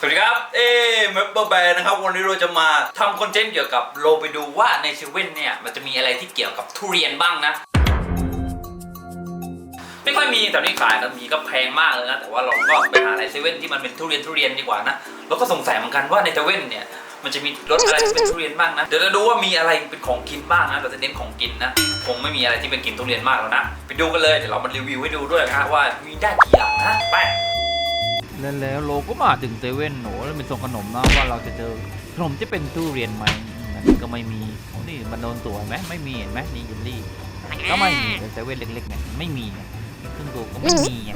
สวัสดีครับ เอ้เมเบอร์แบร์นะครับ วันนี้เราจะมาทำคอนเทนต์เกี่ยวกับโลไปดูว่าในเซเว่นเนี่ย มันจะมีอะไรที่เกี่ยวกับทุเรียนบ้างนะ ไม่ค่อยมีแต่นี่ขายนะมีก็แพงมากเลยนะ แต่ว่าเราก็ไปหาในเซเว่นที่มันเป็นทุเรียนทุเรียนดีกว่านะแล้วก็สงสัยเหมือนกันว่าในเซเว่นเนี่ย มันจะมีรสอะไรที่เป็นทุเรียนบ้างนะ เดี๋ยวเราดูว่ามีอะไรเป็นของกินบ้างนะเราจะเน้นของกินนะคงไม่มีอะไรที่เป็นกินทุเรียนมากแล้วนะ ไปดูกันเลย เดี๋ยวเรามารีวิวให้ดูด้วยนะว่ามีได้กี่อย่างนะ ไป แล้วแล้วโลก็มาถึงเซเว่นโหนูแล้วมีส่งขนมนะว่าเราจะเจอขนมที่เป็นทุเรียนไหมมันก็ไม่มีโอ้นี่มันโดนตัวไหมไม่มีเห็นไหมนี่ยินลี่ก็ไม่มีเซเว่นเล็กๆเนี่ยไม่มีไงครึ่งตัวก็ไม่มีไง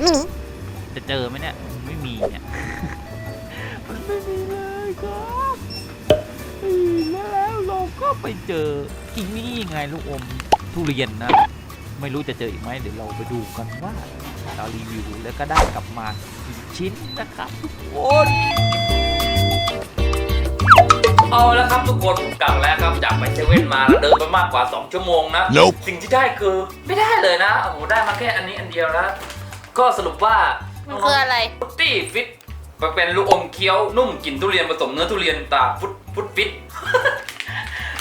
จะเจอไหมเนี่ยไม่มีเนี่ยมันไม่มีเลยครับแล้วเราก็ไปเจอที่นี่ไงลูกอมทุเรียนนะไม่รู้จะเจออีกไหมเดี๋ยวเราไปดูกันว่าเรารีวิวแล้วก็ได้กลับมา ชิ้นนะครับทุกคนเอาแล้วครับทุกคนกลับแล้วครับจากไปเซเว่นมาแล้วเดินไปมากกว่า 2 ชั่วโมงนะ Nope สิ่งที่ได้คือไม่ได้เลยนะโอ้โหได้มาแค่อันนี้อันเดียวนะก็สรุปว่า มันคืออะไร ฟุตตี้ฟิตมันเป็นลูกอมเคี้ยวนุ่มกลิ่นทุเรียนผสมเนื้อทุเรียนตาฟุตฟุตฟิต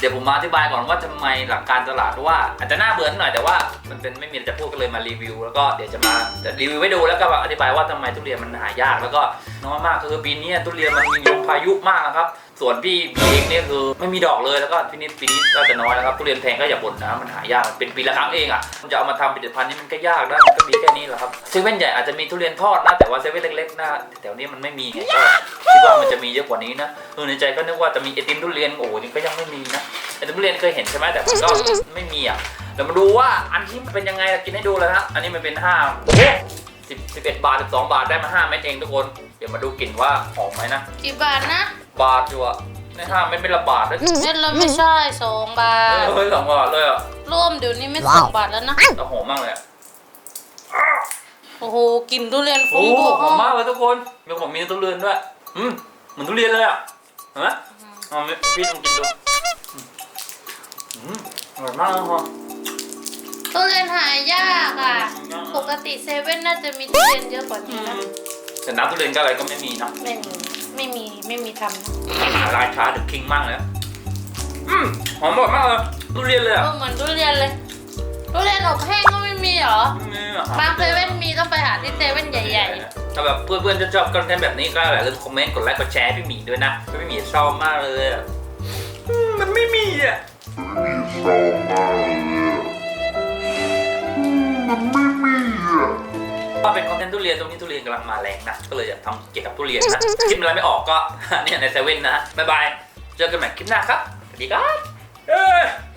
เดี๋ยวผมมาอธิบายก่อนว่าทำไมหลักการตลาดว่าอาจจะน่าเบื่อหน่อยแต่ว่ามันเป็นไม่มีจะพูดก็เลยมารีวิว แล้วก็เดี๋ยวจะมาจะรีวิวให้ดูแล้วก็อธิบายว่าทำไมทุเรียนมันหายาก แล้วก็น้อยมากคือปีนี้ทุเรียนมันมีลมพายุมากนะครับส่วนพี่บีเองเนี่ยคือไม่มีดอกเลยแล้วก็ปีนี้ปีนี้ก็จะน้อยนะครับทุเรียนแพงก็อย่าบ่นนะมันหายากเป็นปีละครั้งเองอะมันจะเอามาทำผลิตภัณฑ์นี่มันก็ยากนะมันก็มีแค่นี้แหละครับเซเว่นใหญ่อาจจะมีทุเรียนทอดนะแต่ว่าเซเว่นเล็กๆนะแถวนี้มันไม่มีไงก็คิดว่ามันจะมีเยอะกว่านี้นะเออในใจก็นึกว่าจะมีไอติมทุเรียนโอ้โหนี่ก็ยังไม่มีนะไทุเรียนเคยเห็นใช่ไหมแต่มันก็ไม่มีอะเดี๋ยวมาดูว่าอันที่มันเป็นยังไงกินให้ดูเลยนะอันนี้มันเป็นห้าโอ้โหสิบสิบเอ็ดบาทสิบสองบาทได้มาห้าเม็ดเองทุกคน เดี๋ยวมาดูกลิ่นว่าหอมไหมนะกี่บาทนะบาทอยู่อะในห้าเม็ดเป็นละบาทเลยเม็ดละไม่ใช่สองบาทเฮ้ยสองบาทเลยอะร่วมเดี๋ยวนี้ไม่สองบาทแล้วนะแต่หอมมากเลยอะโอ้โหกลิ่นทุเรียนโอ้ฟุ้งโหตัวหอมมากเลยทุกคนมีผมมีทุเรียนด้วยอืมเหมือนทุเรียนเลยอะเห็นไหมเอาพี่ลองกินดู อืมอร่อยมากเลยฮะทุเรียนหายากอะ ปกติเซเว่นน่าจะมีทุเรียนเยอะกว่าอืนี้นะมแต่น้ำทุเรียนก็อะไรก็ไม่มีนะไม่มีไม่มีไม่มีทำนะราชาเดอะคิงมากเลยอะอืมหอมอร่อยมากเลยทุเรียนเลยอะก็เหมือนทุเรียนเลยทุเรียนอบแห้งก็ไม่มีเหรอนี่อะบางเซเว่นมีต้องไปหาที่เซเว่นใหญ่ถ้าแบบเพื่อนๆจะชอบคอนเทนต์แบบนี้ก็อย่าลืมคอมเมนต์กดไลค์กดแชร์ให้พี่หมีด้วยนะพี่หมีชอบมากเลยอะ อืมมันไม่มีอะว่าเป็นคอนเทนต์ทุเรียนตรงนี้ทุเรียนกำลังมาแรงนะ ก็เลยอยากทำเกี่ยวกับทุเรียนนะ คิดอะไรไม่ออกก็เนี่ยในเซเว่นนะ บ๊ายบาย เจอกันใหม่คลิปหน้าครับ สวัสดีครับ